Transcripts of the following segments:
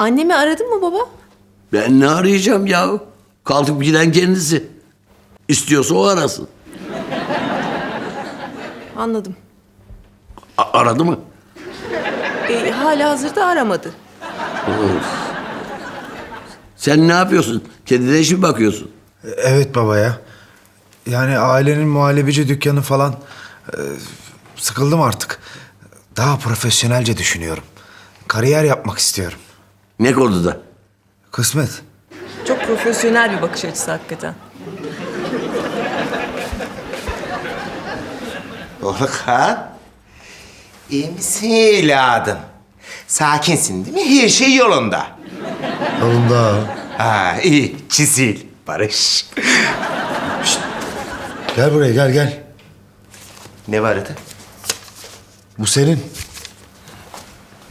Annemi aradın mı baba? Ben ne arayacağım ya? Kalkıp giden kendisi. İstiyorsa o arasın. Anladım. A- aradı mı? E, hala hazırda aramadı. Sen ne yapıyorsun? Kendine iş mi bakıyorsun? Evet baba ya. Yani ailenin muhallebici dükkanı falan e, sıkıldım artık. Daha profesyonelce düşünüyorum. Kariyer yapmak istiyorum. Ne konuda? Kısmet. Çok profesyonel bir bakış açısı hakikaten. Orhan. İyi misin evladım? Sakinsin değil mi? Her şey yolunda. Yolunda. Ha iyi. Çizil. Barış. Gel buraya gel gel. Ne vardı? Bu senin.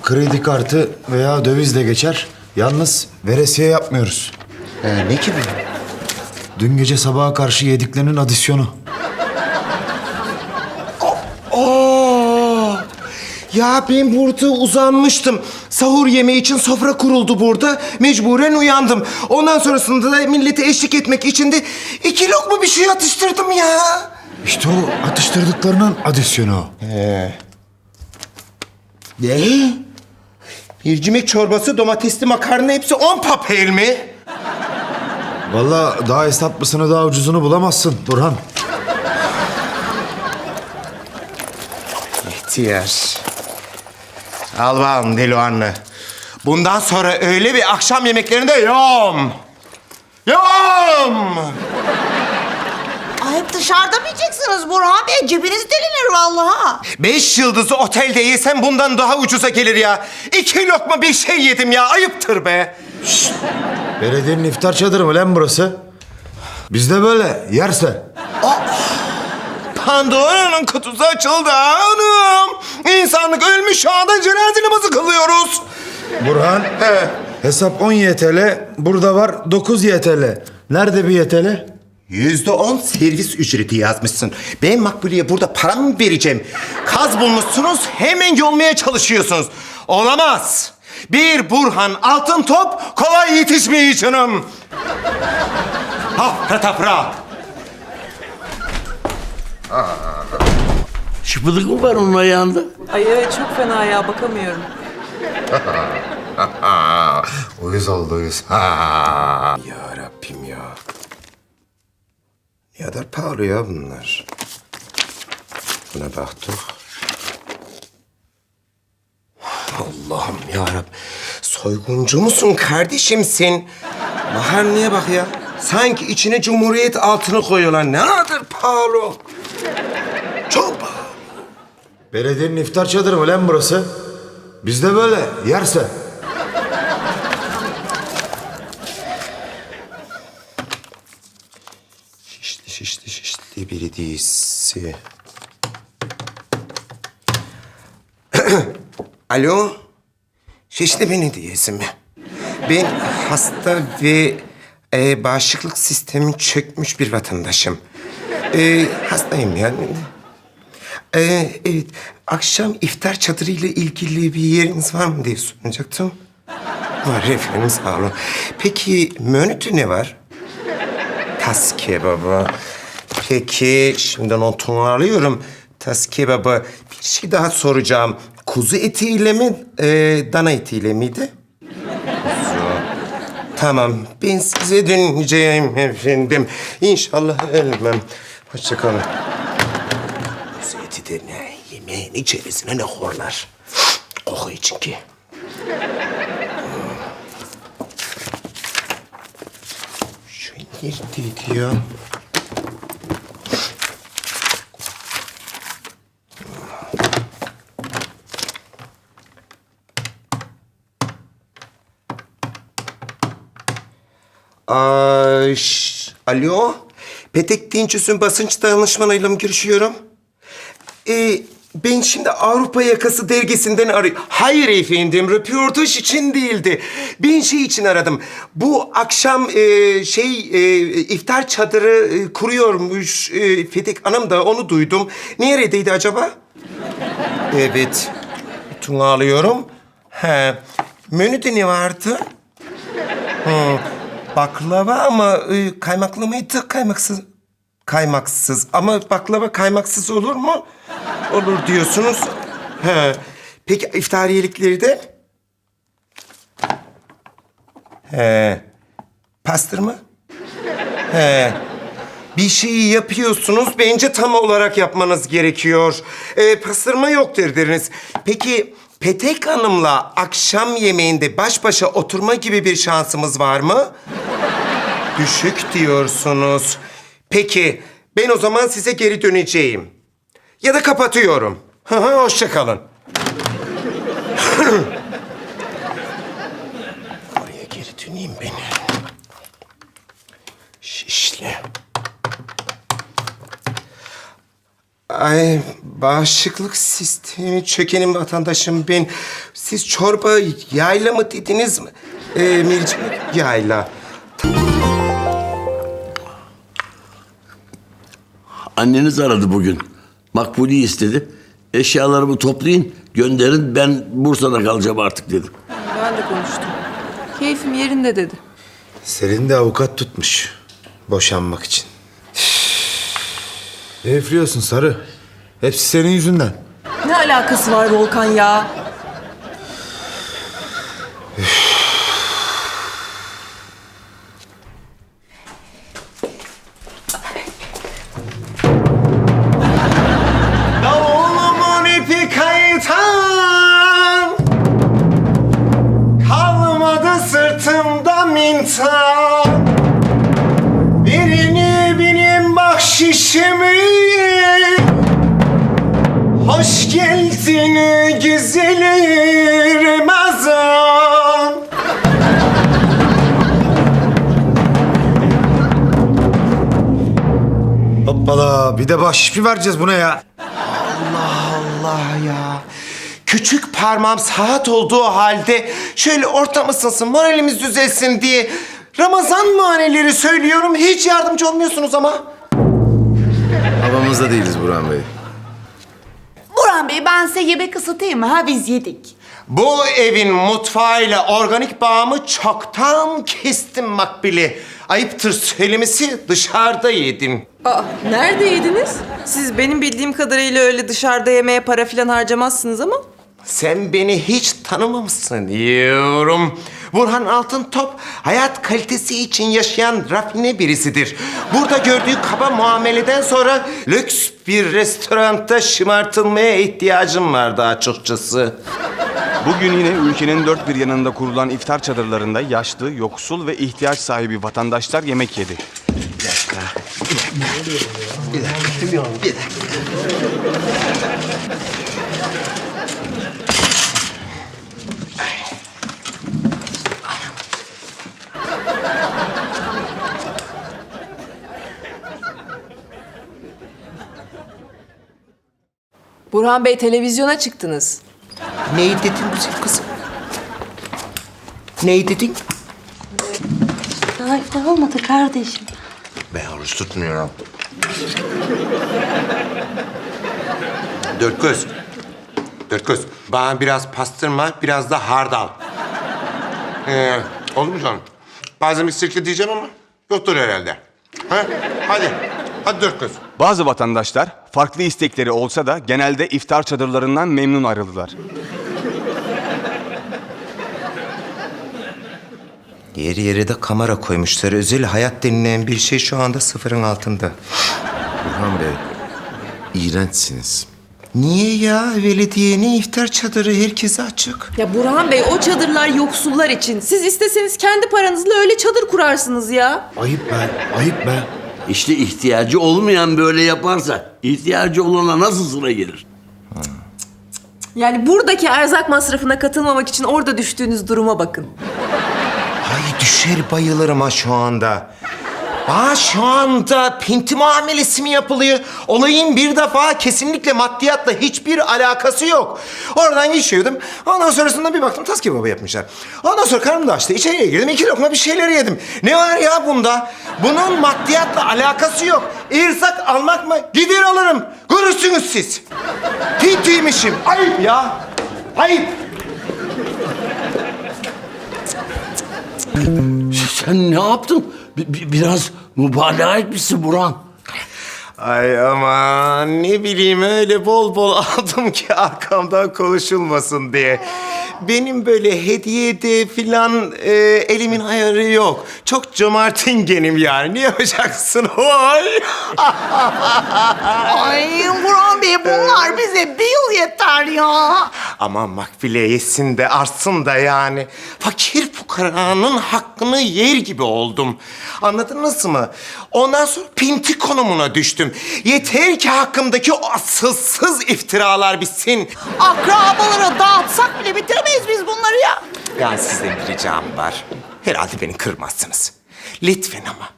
Kredi kartı veya dövizle geçer. Yalnız veresiye yapmıyoruz. Ha, ne ki bu? Dün gece sabaha karşı yediklerinin adisyonu. Oo! Ya ben burada uzanmıştım. Sahur yemeği için sofra kuruldu burada. Mecburen uyandım. Ondan sonrasında da millete eşlik etmek için de iki lokma bir şey atıştırdım ya. İşte o atıştırdıklarının adisyonu o. Ne? Mercimek çorbası, domatesli makarna hepsi on papel mi? Vallahi daha hesaplısını daha ucuzunu bulamazsın Burhan. İhtiyar. Al bakalım deli anne. Bundan sonra öyle bir akşam yemeklerinde yom. Yom! Dışarıda mı yiyeceksiniz Burhan Bey? Cebiniz delinir vallahi. Beş yıldızlı otelde yesem bundan daha ucuza gelir ya. İki lokma bir şey yedim ya. Ayıptır be. Belediyenin iftar çadırı mı lan burası? Bizde böyle yerse. Pandora'nın kutusu açıldı hanım. İnsanlık ölmüş şu anda cenaze namazı kılıyoruz. Burhan. Hesap 10 YTL, burada var 9 YTL. Nerede bir YTL? Yüzde on servis ücreti yazmışsın. Ben Makbule'ye burada para mı vereceğim? Kaz bulmuşsunuz, hemen yolmaya çalışıyorsunuz. Olamaz. Bir Burhan altın top kolay yetişmeyeceğim. Ha, pratapra. Şıpıdık mı var onun ayağında? Ay evet çok fena ya bakamıyorum. Uyuz oldu uyuz. Rabbim ya. Ne kadar pahalı ya bunlar. Buna baktık. Allah'ım ya Rabbim. Soyguncu musun kardeşimsin? Maharniye bak ya. Sanki içine cumhuriyet altını koyuyorlar. Ne kadar pahalı. Çok pahalı. Belediyenin iftar çadırı mı lan burası? Bizde böyle yerse. Şişli şişli şişli belediyesi. Alo. Şişli belediyesi mi? Ben hasta ve e, bağışıklık sistemi çökmüş bir vatandaşım. E, hastayım yani. E, evet, akşam iftar çadırı ile ilgili bir yeriniz var mı diye soracaktım. Var efendim, sağ olun. Peki menüde ne var? Tas kebabı. Peki şimdi notunu alıyorum. Tas kebabı. Bir şey daha soracağım. Kuzu etiyle mi, e, dana etiyle miydi? Tamam, ben size döneceğim efendim. İnşallah ölmem. Hoşçakalın. Kuzu eti de ne? Yemeğin içerisine ne horlar? Koku için ki. Şu neredeydi ya? Şş, alo. Petek Dinçüs'ün basınç danışmanıyla mı görüşüyorum? Ee, ben şimdi Avrupa Yakası dergisinden arıyorum. Hayır efendim, röportaj için değildi. Ben şey için aradım. Bu akşam e, şey e, iftar çadırı e, kuruyormuş e, Fethiye Hanım da onu duydum. Neredeydi acaba? Evet. Tuna alıyorum. He. Menüde ne vardı? Hmm, baklava ama e, kaymaklı mıydı, kaymaksız? Kaymaksız. Ama baklava kaymaksız olur mu? Olur diyorsunuz. He. Peki iftariyelikleri de? He. Pastırma? He. Bir şeyi yapıyorsunuz, bence tam olarak yapmanız gerekiyor. Ee, pastırma yok derdiniz. Peki Petek Hanım'la akşam yemeğinde baş başa oturma gibi bir şansımız var mı? Düşük diyorsunuz. Peki, ben o zaman size geri döneceğim. Ya da kapatıyorum. Hoşça kalın. Oraya geri döneyim beni. Şişli. Ay bağışıklık sistemi çökenin vatandaşım ben. Siz çorba yayla mı dediniz mi? Ee, mercimek yayla. Anneniz aradı bugün. Makbuli istedi. Eşyalarımı toplayın, gönderin. Ben Bursa'da kalacağım artık dedi. Ben de konuştum. Keyfim yerinde dedi. Selin de avukat tutmuş. Boşanmak için. Ne üflüyorsun sarı? Hepsi senin yüzünden. Ne alakası var Volkan ya? Davulumun mintan Birini benim bahşişimi Hoş geldin güzeli Ramazan Hoppala bir de bahşiş mi vereceğiz buna ya? Allah ya. Küçük parmağım saat olduğu halde şöyle ortam ısınsın, moralimiz düzelsin diye Ramazan maneleri söylüyorum. Hiç yardımcı olmuyorsunuz ama. Havamızda değiliz Burhan Bey. Burhan Bey ben size yemek ısıtayım mı? Ha biz yedik. Bu evin mutfağıyla organik bağımı çoktan kestim Makbili. Ayıptır söylemesi dışarıda yedim. Aa, nerede yediniz? Siz benim bildiğim kadarıyla öyle dışarıda yemeğe para falan harcamazsınız ama. Sen beni hiç tanımamışsın diyorum. Burhan Altıntop hayat kalitesi için yaşayan rafine birisidir. Burada gördüğü kaba muameleden sonra lüks bir restoranda şımartılmaya ihtiyacım vardı açıkçası. Bugün yine ülkenin dört bir yanında kurulan iftar çadırlarında yaşlı, yoksul ve ihtiyaç sahibi vatandaşlar yemek yedi. Burhan Bey televizyona çıktınız. Neyi dedin güzel kızım? Neyi dedin? Daha iftar olmadı kardeşim. Ben oruç tutmuyorum. Dört göz. Dört göz. Bana biraz pastırma, biraz da hardal. Ee, oldu mu canım? Bazen bir sirke diyeceğim ama yoktur herhalde. Ha? Hadi. Hadi dört göz. Bazı vatandaşlar farklı istekleri olsa da genelde iftar çadırlarından memnun ayrıldılar. Yeri yere de kamera koymuşlar. Özel hayat denilen bir şey şu anda sıfırın altında. Burhan Bey, iğrençsiniz. Niye ya? Belediyenin iftar çadırı herkese açık. Ya Burhan Bey o çadırlar yoksullar için. Siz isteseniz kendi paranızla öyle çadır kurarsınız ya. Ayıp be, ayıp be. İşte ihtiyacı olmayan böyle yaparsa, ihtiyacı olana nasıl sıra gelir? Yani buradaki erzak masrafına katılmamak için orada düştüğünüz duruma bakın. Ay düşer bayılırım ha şu anda. Aa şu anda pinti muamelesi mi yapılıyor? Olayın bir defa kesinlikle maddiyatla hiçbir alakası yok. Oradan geçiyordum. Ondan sonrasında bir baktım tas kebabı yapmışlar. Ondan sonra karnım da açtı. İçeriye girdim. iki lokma bir şeyler yedim. Ne var ya bunda? Bunun maddiyatla alakası yok. İrsak almak mı? Gider alırım. Görürsünüz siz. Pintiymişim. Ayıp ya. Ayıp. Sen ne yaptın? Bi- bi- biraz mübalağa etmişsin Burhan. Ay aman ne bileyim öyle bol bol aldım ki arkamdan konuşulmasın diye. Benim böyle hediyede filan e, elimin ayarı yok. Çok cömertingenim yani. Ne yapacaksın? Oy! Ay Burhan Bey bunlar bize bir yıl yeter ya. Aman makbule yesin de artsın da yani. Fakir fukaranın hakkını yer gibi oldum. Anladınız mı? Ondan sonra pinti konumuna düştüm. Yeter ki hakkımdaki o asılsız iftiralar bitsin. Akrabalara dağıtsak bile bitiremeyiz biz bunları ya. Yani sizden bir ricam var. Herhalde beni kırmazsınız. Lütfen ama.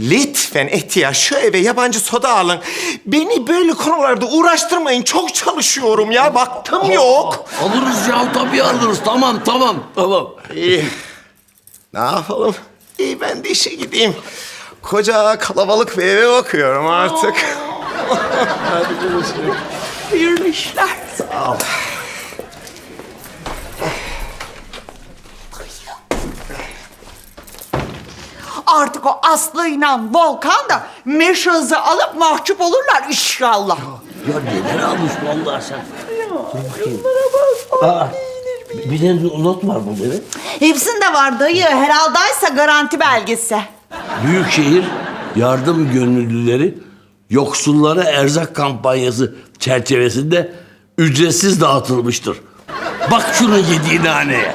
Lütfen Etiyar şu eve yabancı soda alın. Beni böyle konularda uğraştırmayın. Çok çalışıyorum ya. Baktım yok. Alırız ya tabii alırız. Tamam tamam tamam. İyi. Ne yapalım? İyi ben de işe gideyim. Koca kalabalık bir eve bakıyorum artık. Hayırlı işler. Sağ ol. Artık o Aslı'yla Volkan da meşazı alıp mahcup olurlar inşallah. Ya neler almış vallahi sen. Dur bakayım. Aa, bir de not var burada evet. Hepsinde var dayı. Herhaldaysa garanti belgesi. Büyükşehir yardım gönüllüleri yoksullara erzak kampanyası çerçevesinde ücretsiz dağıtılmıştır. Bak şunun yediği naneye.